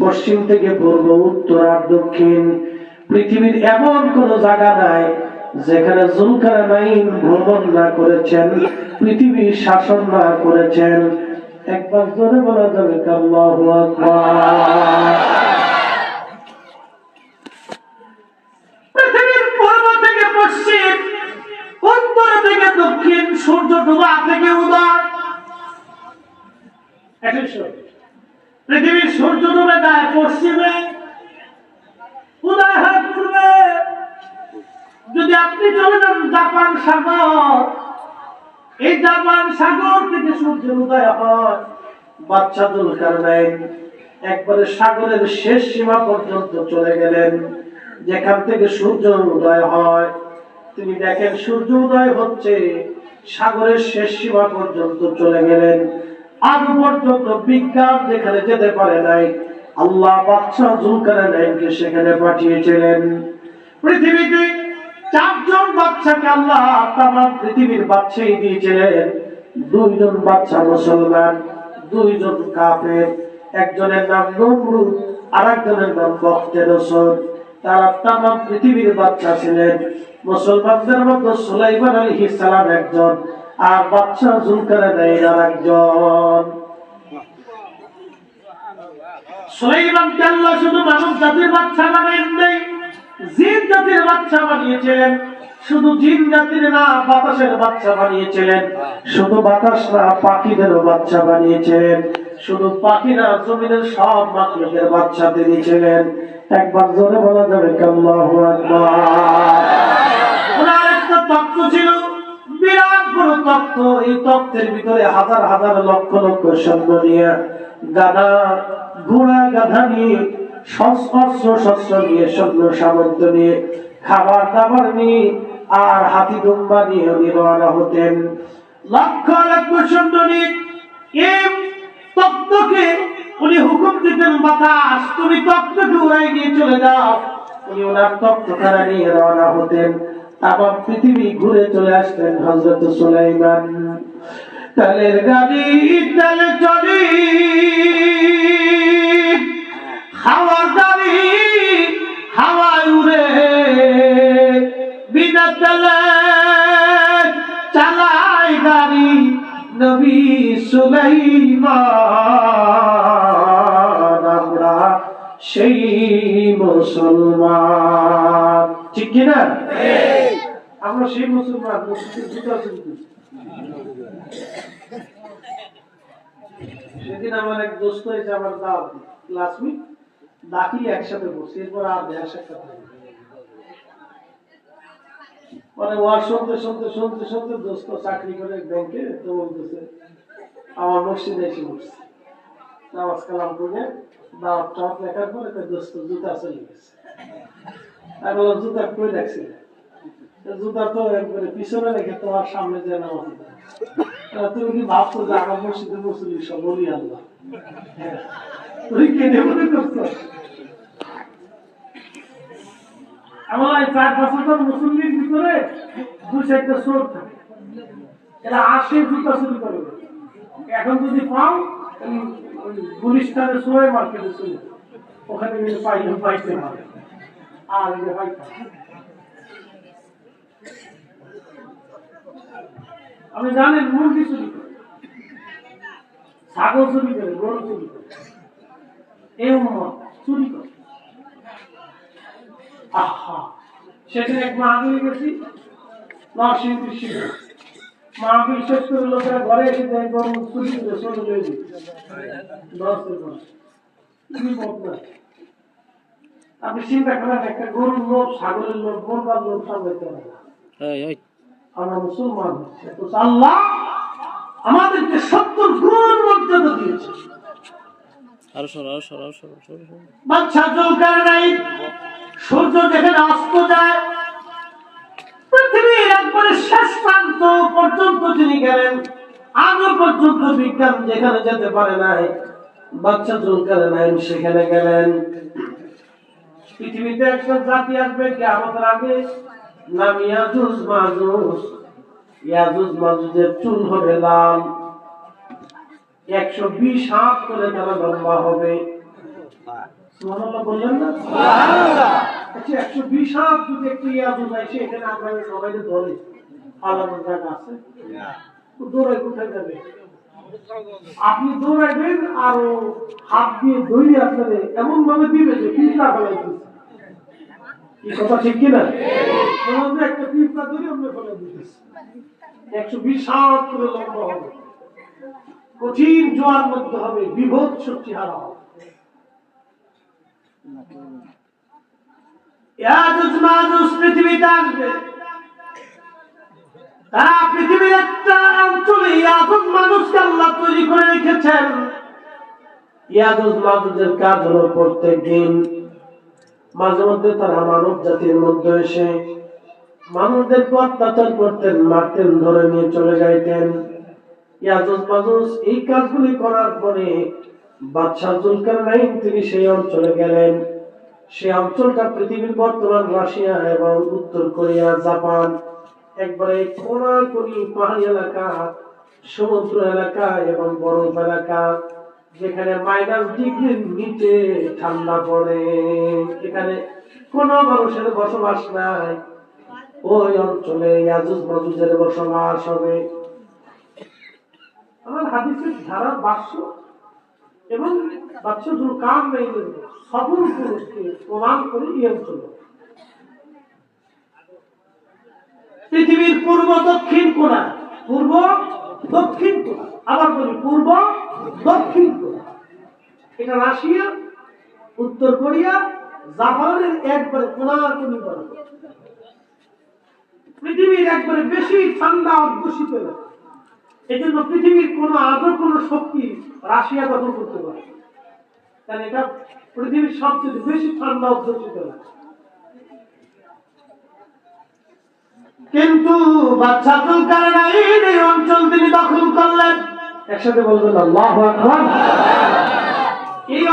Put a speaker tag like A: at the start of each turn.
A: পশ্চিম থেকে পূর্ব, উত্তর আর দক্ষিণ। পৃথিবীর এমন কোন জায়গা নাই যেখানে জুলকার নাইন ভ্রমণ না করেছেন পৃথিবীর শাসন না করেছেন। একবার জোরে বলা যাবে আকবার? আপনি চলে যান জাপান সাগর। এই জাপান সাগর থেকে সূর্য উদয় হয়। বাচ্চা দুলকার নেই একবারে সাগরের শেষ সীমা পর্যন্ত চলে গেলেন, যেখান থেকে সূর্য উদয় হয়। তিনি দেখেন সূর্য উদয় হচ্ছে সাগরের শেষ সীমা পর্যন্ত চলে গেলেন। আজ পর্যন্ত বিজ্ঞান যেখানে যেতে পারে নাই, আল্লাহ বাচ্চা জুলকার সেখানে পাঠিয়েছিলেন। পৃথিবীতে চারজন বাচ্চাকে আল্লাহ তাম পৃথিবীর বাচ্চাই দিয়েছিলেন। দুইজন বাচ্চা মুসলমান, দুইজন কাফের। একজনের নাম নমরুদ আর একজনের নাম বখতে রসুল তারা তাম পৃথিবীর বাচ্চা ছিলেন। মুসলমানদের মধ্যে সুলাইমান আলী একজন, আর বাচ্চা জুলকারে দেয় আর একজন। সুলাইমানকে আল্লাহ শুধু মানব জাতির বাচ্চা বানাইন নাই জিন জাতির বাচ্চা বানিয়েছিলেন। শুধু জিন জাতির না, বাতাসের বাচ্চা বানিয়েছিলেন। শুধু বাতাস না পাখিদেরও বাচ্চা বানিয়েছিলেন। শুধু পাখি না জমিনের সব মাখলুকের বাচ্চা দিয়েছিলেন। একবার জোরে বলা যাবে কাল্লাহু আকবার। তত্ত্ব ছিল, বিরাট বড় তত্ত্ব। এই তত্ত্বের ভিতরে হাজার হাজার লক্ষ লক্ষ সৈন্য নিয়ে গাধা, ঘোড়া গাধা নিয়ে সংস্পর্শ শস্য নিয়ে সৈন্য সামন্ত নিয়ে, খাবার দাবার নিয়ে, আর হাতি দুম্বা নিয়ে উনি হতেন। লক্ষ লক্ষ সৈন্য নিয়ে তত্ত্বকে উনি হুকুম দিতেন বাতাস তুমি নিয়ে চলে যাও। উনি ওনার তত্ত্বখানা নিয়ে রওনা হতেন। আবার পৃথিবী ঘুরে চলে আসতেন হজরত সুলাইমান। তালের গাড়ি তালে চলি হাওয়ার গাড়ি হাওয়ায় উড়ে বিনা তেলে চালায় গাড়ি নবী সুলাইমান, আমরা সেই মুসলমান। ঠিক কিনা আমরা সেই মুসলমান মুসলিম সেদিন আমার এক দোস্ত হয়েছে আমার দাওয়াত ক্লাসমেট ডাকি একসাথে এরপর আর সাক্ষাৎ মানে ওয়ার শুনতে শুনতে শুনতে শুনতে দোস্ত চাকরি করে ব্যাংকে, তো বলতেছে, আমার মসজিদে এসে নামাজ কালাম করে দাওয়াত টাওয়াত পরে দোস্ত জুতা চলে গেছে। আমি জুতা জুতা তো একবারে পিছনে রেখে তোমার সামনে যে নামাজ তুমি কি ভাবছ যে আমার মসজিদে মুসলিম সব বলি আল্লাহ? তুই মনে করছ? এই চার ভিতরে দু চারটা চোর থাকে। এরা আসে জুতা চুরি করে। এখন যদি পাও গুলিস্তানের মার্কেটে যাও। ওখানে পাইতে পারে আর পাইতে মুরগি চুরি করে। ছাগল চুরি করে, গরু চুরি করে। এই চুরি করে। আহা। এক মাহবিল গেছি। করে লোকেরা ঘরে এসে দেয় গরু চুরি করে চলে আপনি চিন্তা করেন একটা গরুর লোভ ছাগলের লোভ মোরবার লোভ সামলাইতে পারে। আমরা মুসলমান আল্লাহ আমাদেরকে সত্তর গুণ মর্যাদা দিয়েছে।
B: আরও সর আরও সর আরও সর সর সর।
A: বাচ্চা চৌকার নাই, সূর্য যেখানে অস্ত যায়। পৃথিবীর একবারে শেষ প্রান্ত পর্যন্ত তিনি গেলেন। আজও পর্যন্ত বিজ্ঞান যেখানে যেতে পারে নাই। বাচ্চা চুলকারে নাই, সেখানে গেলেন। পৃথিবীতে একটা জাতি আসবে কেমতের আগে। নাম ইয়াজুজ মাজুজ। ইয়াজুজ মাজুজের চুল হবে লাল। একশো বিশ হাত করে তারা লম্বা হবে। আচ্ছা একশো যদি একটু সবাই ধরে। আপনি দৌড়াইবেন আর হাত দিয়ে দড়ি আপনাদের এমন ভাবে দিবে যে পিঁপড়া ফেলাই এই কথা ঠিক কিনা? একটা পিঁপড়া দড়ি আমরা ফেলাই দিতেছে। একশো বিশ হাত করে লম্বা হবে। কঠিন জোয়ার মধ্যে হবে বিভৎ শক্তি হারা হবে। তারা কাজ হলো প্রত্যেক দিন মাঝে মধ্যে তারা মানব জাতির মধ্যে এসে মানুষদেরকে অত্যাচার করতেন, মারতেন, ধরে নিয়ে চলে যাইতেন। ইয়াজুজ মাজুজ এই কাজগুলি করার পরে বাদশাহ জুলকার নাইন তিনি সেই অঞ্চলে গেলেন। সেই অঞ্চলটা পৃথিবীর বর্তমান রাশিয়া এবং উত্তর কোরিয়া, জাপান, একবারে কোনাকুনি পাহাড়ি এলাকা, সমুদ্র এলাকা এবং বরফ এলাকা, যেখানে মাইনাস ডিগ্রির নিচে ঠান্ডা পড়ে। এখানে কোন মানুষের বসবাস নাই। ওই অঞ্চলে ইয়াজুজ মাজুজের বসবাস হবে। আমার হাদিসের ধারা বাক্স এবং বাচ্চা কাম নেই সফল পুরুষকে প্রমাণ করে এই অঞ্চল পৃথিবীর পূর্ব দক্ষিণ কোণা পূর্ব দক্ষিণ কোণা আবার বলি পূর্ব দক্ষিণ কোণা এটা রাশিয়া, উত্তর কোরিয়া, জাপানের একবারে কোনাকুনি বরফ পৃথিবীর একবারে বেশি ঠান্ডা অধ্যুষিত এলাকা। এই জন্য পৃথিবীর কোন আদর কোন শক্তি রাশিয়া দখল করতে পারে কারণ এটা পৃথিবীর সবচেয়ে বেশি ঠান্ডা অধ্যুষিত। কিন্তু বাচ্চা এই অঞ্চল তিনি দখল করলেন। একসাথে বলবেন, আল্লাহ এই